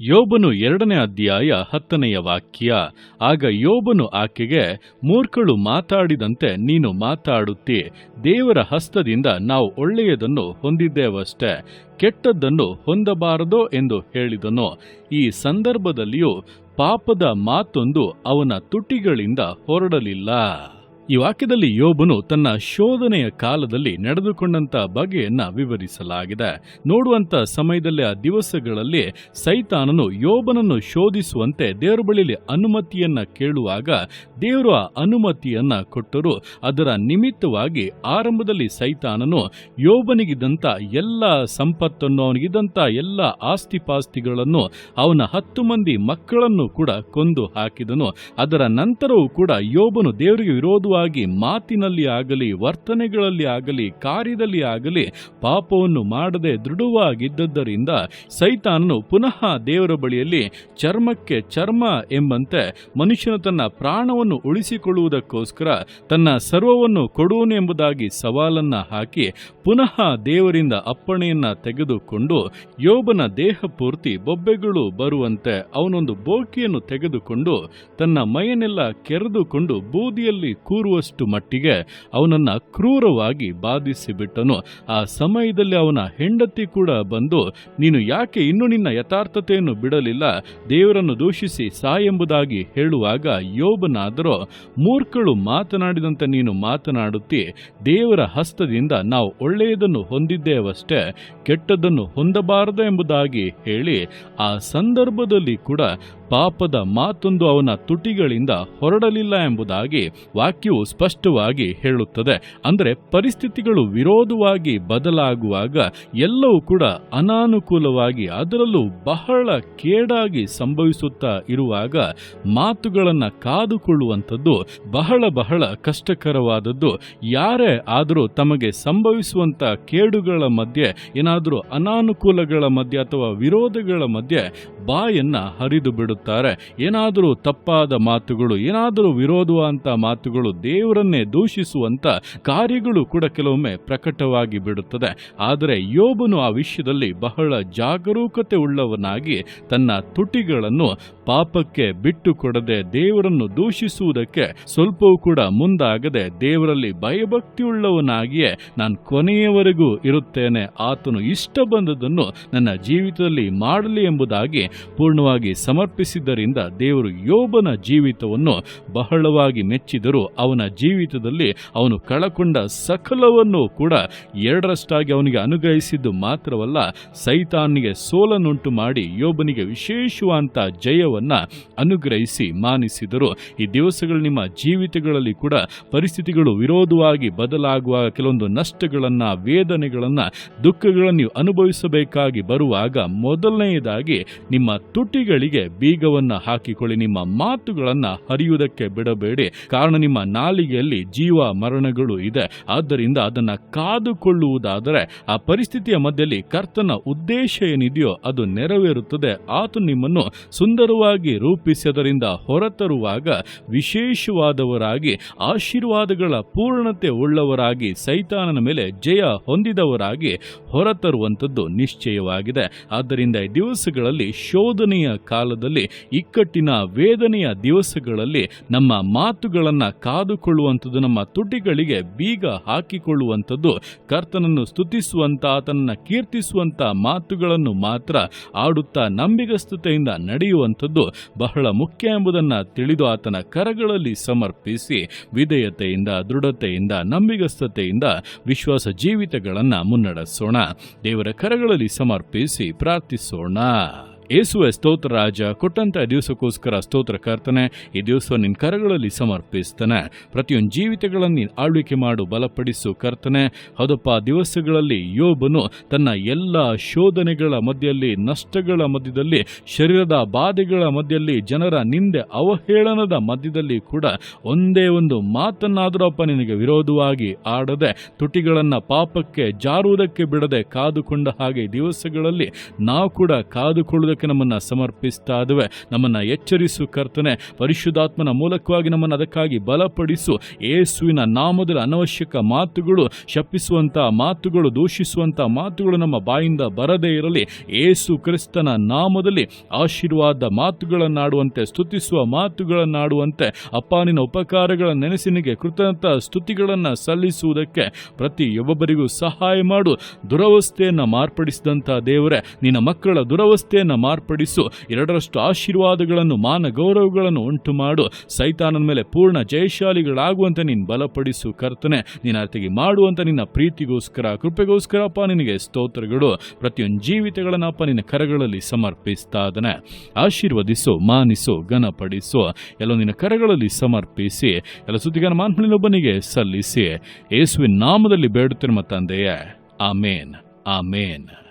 ಯೋಬನು ಎರಡನೇ ಅಧ್ಯಾಯ ಹತ್ತನೆಯ ವಾಕ್ಯ, ಆಗ ಯೋಬನು ಆಕೆಗೆ, ಮೂರ್ಖಳು ಮಾತಾಡಿದಂತೆ ನೀನು ಮಾತಾಡುತ್ತಿ, ದೇವರ ಹಸ್ತದಿಂದ ನಾವು ಒಳ್ಳೆಯದನ್ನು ಹೊಂದಿದ್ದೇವಷ್ಟೇ, ಕೆಟ್ಟದ್ದನ್ನು ಹೊಂದಬಾರದೋ ಎಂದು ಹೇಳಿದನು. ಈ ಸಂದರ್ಭದಲ್ಲಿಯೂ ಪಾಪದ ಮಾತೊಂದು ಅವನ ತುಟಿಗಳಿಂದ ಹೊರಡಲಿಲ್ಲ. ಈ ವಾಕ್ಯದಲ್ಲಿ ಯೋಬನು ತನ್ನ ಶೋಧನೆಯ ಕಾಲದಲ್ಲಿ ನಡೆದುಕೊಂಡಂತ ಬಗೆಯನ್ನ ವಿವರಿಸಲಾಗಿದೆ. ನೋಡುವಂತ ಸಮಯದಲ್ಲಿ ಆ ದಿವಸಗಳಲ್ಲಿ ಸೈತಾನನು ಯೋಬನನ್ನು ಶೋಧಿಸುವಂತೆ ದೇವರ ಬಳಿಯಲ್ಲಿ ಅನುಮತಿಯನ್ನ ಕೇಳುವಾಗ ದೇವರು ಆ ಅನುಮತಿಯನ್ನ ಕೊಟ್ಟರು. ಅದರ ನಿಮಿತ್ತವಾಗಿ ಆರಂಭದಲ್ಲಿ ಸೈತಾನನು ಯೋಬನಿಗಿದ್ದಂಥ ಎಲ್ಲ ಸಂಪತ್ತನ್ನು ಅವನಿಗಿದ್ದಂತ ಎಲ್ಲ ಆಸ್ತಿಪಾಸ್ತಿಗಳನ್ನು ಅವನ ಹತ್ತು ಮಂದಿ ಮಕ್ಕಳನ್ನು ಕೂಡ ಕೊಂದು ಹಾಕಿದನು. ಅದರ ನಂತರವೂ ಕೂಡ ಯೋಬನು ದೇವರಿಗೆ ವಿರೋಧವಾಗಿ ಮಾತಿನಲ್ಲಿ ಆಗಲಿ, ವರ್ತನೆಗಳಲ್ಲಿ ಆಗಲಿ, ಕಾರ್ಯದಲ್ಲಿ ಆಗಲಿ ಪಾಪವನ್ನು ಮಾಡದೆ ದೃಢವಾಗಿದ್ದದ್ದರಿಂದ ಸೈತಾನನು ಪುನಃ ದೇವರ ಬಳಿಯಲ್ಲಿ ಚರ್ಮಕ್ಕೆ ಚರ್ಮ ಎಂಬಂತೆ ಮನುಷ್ಯನು ತನ್ನ ಪ್ರಾಣವನ್ನು ಉಳಿಸಿಕೊಳ್ಳುವುದಕ್ಕೋಸ್ಕರ ತನ್ನ ಸರ್ವವನ್ನು ಕೊಡುವನು ಎಂಬುದಾಗಿ ಸವಾಲನ್ನ ಹಾಕಿ ಪುನಃ ದೇವರಿಂದ ಅಪ್ಪಣೆಯನ್ನ ತೆಗೆದುಕೊಂಡು ಯೋಬನ ದೇಹ ಪೂರ್ತಿ ಬೊಬ್ಬೆಗಳು ಬರುವಂತೆ ಅವನೊಂದು ಬೋಕಿಯನ್ನು ತೆಗೆದುಕೊಂಡು ತನ್ನ ಮೈಯನ್ನೆಲ್ಲ ಕೆರೆದುಕೊಂಡು ಬೂದಿಯಲ್ಲಿ ಕೂರುವಷ್ಟು ಮಟ್ಟಿಗೆ ಅವನನ್ನ ಕ್ರೂರವಾಗಿ ಬಾಧಿಸಿಬಿಟ್ಟನು. ಆ ಸಮಯದಲ್ಲಿ ಅವನ ಹೆಂಡತಿ ಕೂಡ ಬಂದು, ನೀನು ಯಾಕೆ ಇನ್ನೂ ನಿನ್ನ ಯಥಾರ್ಥತೆಯನ್ನು ಬಿಡಲಿಲ್ಲ? ದೇವರನ್ನು ದೂಷಿಸಿ ಸಾಯೆಂಬುದಾಗಿ ಹೇಳುವಾಗ ಯೋಬನಾದರೂ, ಮೂರ್ಖಳು ಮಾತನಾಡಿದಂತೆ ನೀನು ಮಾತನಾಡುತ್ತಿ, ದೇವರ ಹಸ್ತದಿಂದ ನಾವು ಒಳ್ಳೆಯದನ್ನು ಹೊಂದಿದ್ದೇವಷ್ಟೇ ಕೆಟ್ಟದನ್ನು ಹೊಂದಬಾರದು ಎಂಬುದಾಗಿ ಹೇಳಿ, ಆ ಸಂದರ್ಭದಲ್ಲಿ ಕೂಡ ಪಾಪದ ಮಾತೊಂದು ಅವನ ತುಟಿಗಳಿಂದ ಹೊರಡಲಿಲ್ಲ ಎಂಬುದಾಗಿ ವಾಕ್ಯವು ಸ್ಪಷ್ಟವಾಗಿ ಹೇಳುತ್ತದೆ. ಅಂದರೆ ಪರಿಸ್ಥಿತಿಗಳು ವಿರೋಧವಾಗಿ ಬದಲಾಗುವಾಗ ಎಲ್ಲವೂ ಕೂಡ ಅನಾನುಕೂಲವಾಗಿ ಅದರಲ್ಲೂ ಬಹಳ ಕೇಡಾಗಿ ಸಂಭವಿಸುತ್ತಾ ಇರುವಾಗ ಮಾತುಗಳನ್ನು ಕಾದುಕೊಳ್ಳುವಂಥದ್ದು ಬಹಳ ಬಹಳ ಕಷ್ಟಕರವಾದದ್ದು. ಯಾರೇ ಆದರೂ ತಮಗೆ ಸಂಭವಿಸುವಂಥ ಕೇಡುಗಳ ಮಧ್ಯೆ, ಏನಾದರೂ ಅನಾನುಕೂಲಗಳ ಮಧ್ಯೆ ಅಥವಾ ವಿರೋಧಗಳ ಮಧ್ಯೆ ಬಾಯನ್ನು ಹರಿದು ಬಿಡುತ್ತಾರೆ ಏನಾದರೂ ತಪ್ಪಾದ ಮಾತುಗಳು, ಏನಾದರೂ ವಿರೋಧವಂತ ಮಾತುಗಳು ದೇವರನ್ನೇ ದೂಷಿಸುವಂತ ಕಾರ್ಯಗಳು ಕೂಡ ಕೆಲವೊಮ್ಮೆ ಪ್ರಕಟವಾಗಿ ಬಿಡುತ್ತದೆ. ಆದರೆ ಯೋಬನು ಆ ವಿಷಯದಲ್ಲಿ ಬಹಳ ಜಾಗರೂಕತೆ ಉಳ್ಳವನಾಗಿ ತನ್ನ ತುಟಿಗಳನ್ನು ಪಾಪಕ್ಕೆ ಬಿಟ್ಟು ಕೊಡದೆ ದೇವರನ್ನು ದೂಷಿಸುವುದಕ್ಕೆ ಸ್ವಲ್ಪವೂ ಕೂಡ ಮುಂದಾಗದೆ ದೇವರಲ್ಲಿ ಭಯಭಕ್ತಿಯುಳ್ಳವನಾಗಿಯೇ ನಾನು ಕೊನೆಯವರೆಗೂ ಇರುತ್ತೇನೆ. ಆತನು ಇಷ್ಟ ಬಂದದನ್ನು ನನ್ನ ಜೀವಿತದಲ್ಲಿ ಮಾಡಲಿ ಎಂಬುದಾಗಿ ಪೂರ್ಣವಾಗಿ ಸಮರ್ಪಿಸಿದ್ದರಿಂದ ದೇವರು ಯೋಬನ ಜೀವಿತವನ್ನು ಬಹಳವಾಗಿ ಮೆಚ್ಚಿದರು ಅವನ ಜೀವಿತದಲ್ಲಿ ಅವನು ಕಳಕೊಂಡ ಸಕಲವನ್ನು ಕೂಡ ಎರಡರಷ್ಟಾಗಿ ಅವನಿಗೆ ಅನುಗ್ರಹಿಸಿದ್ದು ಮಾತ್ರವಲ್ಲ ಸೈತಾನಿಗೆ ಸೋಲನ್ನುಂಟು ಮಾಡಿ ಯೋಬನಿಗೆ ವಿಶೇಷವಾದಂಥ ಜಯವನ್ನ ಅನುಗ್ರಹಿಸಿ ಮಾನಿಸಿದರು. ಈ ದಿವಸಗಳು ನಿಮ್ಮ ಜೀವಿತಗಳಲ್ಲಿ ಕೂಡ ಪರಿಸ್ಥಿತಿಗಳು ವಿರೋಧವಾಗಿ ಬದಲಾಗುವ ಕೆಲವೊಂದು ನಷ್ಟಗಳನ್ನು, ವೇದನೆಗಳನ್ನು, ದುಃಖಗಳನ್ನು ನೀವು ಅನುಭವಿಸಬೇಕಾಗಿ ಬರುವಾಗ ಮೊದಲನೆಯದಾಗಿ ನಿಮ್ಮ ತುಟಿಗಳಿಗೆ ಬೀಗವನ್ನ ಹಾಕಿಕೊಳ್ಳಿ. ನಿಮ್ಮ ಮಾತುಗಳನ್ನ ಹರಿಯುವುದಕ್ಕೆ ಬಿಡಬೇಡಿ. ಕಾರಣ ನಿಮ್ಮ ನಾಲಿಗೆಯಲ್ಲಿ ಜೀವ ಮರಣಗಳು ಇದೆ. ಆದ್ದರಿಂದ ಅದನ್ನ ಕಾದುಕೊಳ್ಳುವುದಾದರೆ ಆ ಪರಿಸ್ಥಿತಿಯ ಮಧ್ಯದಲ್ಲಿ ಕರ್ತನ ಉದ್ದೇಶ ಏನಿದೆಯೋ ಅದು ನೆರವೇರುತ್ತದೆ. ಆತ ನಿಮ್ಮನ್ನು ಸುಂದರವಾಗಿ ರೂಪಿಸಿ ಅದರಿಂದ ಹೊರತರುವಾಗ ವಿಶೇಷವಾದವರಾಗಿ, ಆಶೀರ್ವಾದಗಳ ಪೂರ್ಣತೆ ಉಳ್ಳವರಾಗಿ, ಸೈತಾನನ ಮೇಲೆ ಜಯ ಹೊಂದಿದವರಾಗಿ ಹೊರತರುವಂಥದ್ದು ನಿಶ್ಚಯವಾಗಿದೆ. ಆದ್ದರಿಂದ ಈ ದಿವಸಗಳಲ್ಲಿ ಶೋಧನೆಯ ಕಾಲದಲ್ಲಿ ಇಕ್ಕಟ್ಟಿನ ವೇದನೆಯ ದಿವಸಗಳಲ್ಲಿ ನಮ್ಮ ಮಾತುಗಳನ್ನು ಕಾದುಕೊಳ್ಳುವಂಥದ್ದು, ನಮ್ಮ ತುಟಿಗಳಿಗೆ ಬೀಗ ಹಾಕಿಕೊಳ್ಳುವಂಥದ್ದು, ಕರ್ತನನ್ನು ಸ್ತುತಿಸುವಂಥ ಆತನನ್ನು ಕೀರ್ತಿಸುವಂಥ ಮಾತುಗಳನ್ನು ಮಾತ್ರ ಆಡುತ್ತಾ ನಂಬಿಗಸ್ತತೆಯಿಂದ ನಡೆಯುವಂಥದ್ದು ಬಹಳ ಮುಖ್ಯ ಎಂಬುದನ್ನು ತಿಳಿದು ಆತನ ಕರಗಳಲ್ಲಿ ಸಮರ್ಪಿಸಿ ವಿಧೇಯತೆಯಿಂದ, ದೃಢತೆಯಿಂದ, ನಂಬಿಗಸ್ತತೆಯಿಂದ ವಿಶ್ವಾಸ ಜೀವಿತಗಳನ್ನು ಮುನ್ನಡೆಸೋಣ. ದೇವರ ಕರಗಳಲ್ಲಿ ಸಮರ್ಪಿಸಿ ಪ್ರಾರ್ಥಿಸೋಣ. ಯೇಸುವೆ ಸ್ತೋತ್ರ ರಾಜ ಕೊಟ್ಟಂತ ದಿವಸಕ್ಕೋಸ್ಕರ ಸ್ತೋತ್ರ ಕರ್ತನೆ, ಈ ದಿವಸ ನಿನ್ನ ಕರಗಳಲ್ಲಿ ಸಮರ್ಪಿಸ್ತಾನೆ. ಪ್ರತಿಯೊಂದು ಜೀವಿತಗಳನ್ನು ನೀನು ಆಳ್ವಿಕೆ ಮಾಡು, ಬಲಪಡಿಸು ಕರ್ತನೆ. ಹೌದಪ್ಪ ದಿವಸಗಳಲ್ಲಿ ಯೋಬನು ತನ್ನ ಎಲ್ಲ ಶೋಧನೆಗಳ ಮಧ್ಯದಲ್ಲಿ, ನಷ್ಟಗಳ ಮಧ್ಯದಲ್ಲಿ, ಶರೀರದ ಬಾಧೆಗಳ ಮಧ್ಯದಲ್ಲಿ, ಜನರ ನಿಂದೆ ಅವಹೇಳನದ ಮಧ್ಯದಲ್ಲಿ ಕೂಡ ಒಂದೇ ಒಂದು ಮಾತನ್ನಾದರೂ ಅಪ್ಪ ನಿನಗೆ ವಿರೋಧವಾಗಿ ಆಡದೆ, ತುಟಿಗಳನ್ನು ಪಾಪಕ್ಕೆ ಜಾರುವುದಕ್ಕೆ ಬಿಡದೆ ಕಾದುಕೊಂಡ ಹಾಗೆ ದಿವಸಗಳಲ್ಲಿ ನಾವು ಕೂಡ ಕಾದುಕೊಳ್ಳುವುದಕ್ಕೆ ಮೂಲಕ ನಮ್ಮನ್ನು ಸಮರ್ಪಿಸ್ತಾ ಇದ್ದೇವೆ. ನಮ್ಮನ್ನು ಎಚ್ಚರಿಸು ಕರ್ತನೆ. ಪರಿಶುದ್ಧಾತ್ಮನ ಮೂಲಕವಾಗಿ ನಮ್ಮನ್ನು ಅದಕ್ಕಾಗಿ ಬಲಪಡಿಸು. ಏಸುವಿನ ನಾಮದಲ್ಲಿ ಅನವಶ್ಯಕ ಮಾತುಗಳು ಶಪಿಸುವಂಥ ಮಾತುಗಳು ದೂಷಿಸುವಂಥ ಮಾತುಗಳು ನಮ್ಮ ಬಾಯಿಂದ ಬರದೇ ಇರಲಿ. ಏಸು ಕ್ರಿಸ್ತನ ನಾಮದಲ್ಲಿ ಆಶೀರ್ವಾದ ಮಾತುಗಳನ್ನಾಡುವಂತೆ, ಸ್ತುತಿಸುವ ಮಾತುಗಳನ್ನಾಡುವಂತೆ ಅಪ್ಪಾನಿನ ಉಪಕಾರಗಳ ನೆನೆಸಿನಿಗೆ ಕೃತಜ್ಞತ ಸ್ತುತಿಗಳನ್ನು ಸಲ್ಲಿಸುವುದಕ್ಕೆ ಪ್ರತಿ ಒಬ್ಬೊಬ್ಬರಿಗೂ ಸಹಾಯ ಮಾಡು. ದುರವಸ್ಥೆಯನ್ನು ಮಾರ್ಪಡಿಸಿದಂಥ ದೇವರೇ, ನಿನ್ನ ಮಕ್ಕಳ ದುರವಸ್ಥೆಯನ್ನು ಮಾರ್ಪಡಿಸು. ಎರಡರಷ್ಟು ಆಶೀರ್ವಾದಗಳನ್ನು ಮಾನ ಗೌರವಗಳನ್ನು ಉಂಟು ಮಾಡು ಸೈತಾನನ ಮೇಲೆ ಪೂರ್ಣ ಜಯಶಾಲಿಗಳಾಗುವಂತೆ ನೀನು ಬಲಪಡಿಸು ಕರ್ತನೆ. ನಿನ್ನ ಅರ್ಥಿಗೆ ಮಾಡುವಂತ ನಿನ್ನ ಪ್ರೀತಿಗೋಸ್ಕರ, ಕೃಪೆಗೋಸ್ಕರ ಅಪ್ಪ ನಿನಗೆ ಸ್ತೋತ್ರಗಳು. ಪ್ರತಿಯೊಂದು ಜೀವಿತಗಳನ್ನು ಅಪ್ಪ ನಿನ್ನ ಕರಗಳಲ್ಲಿ ಸಮರ್ಪಿಸ್ತಾ ಇದ್ದಾನೆ ಆಶೀರ್ವದಿಸು, ಮಾನಿಸು, ಘನಪಡಿಸು. ಎಲ್ಲ ನಿನ್ನ ಕರಗಳಲ್ಲಿ ಸಮರ್ಪಿಸಿ, ಎಲ್ಲ ಸುದ್ದಿಗಾರ ಮಾನ್ಮಳಿನೊಬ್ಬನಿಗೆ ಸಲ್ಲಿಸಿ. ಯೇಸುವಿನ ನಾಮದಲ್ಲಿ ಬೇಡುತ್ತಿರುವ ತಂದೆಯೇ ಆಮೇನ್. ಆಮೇನ್.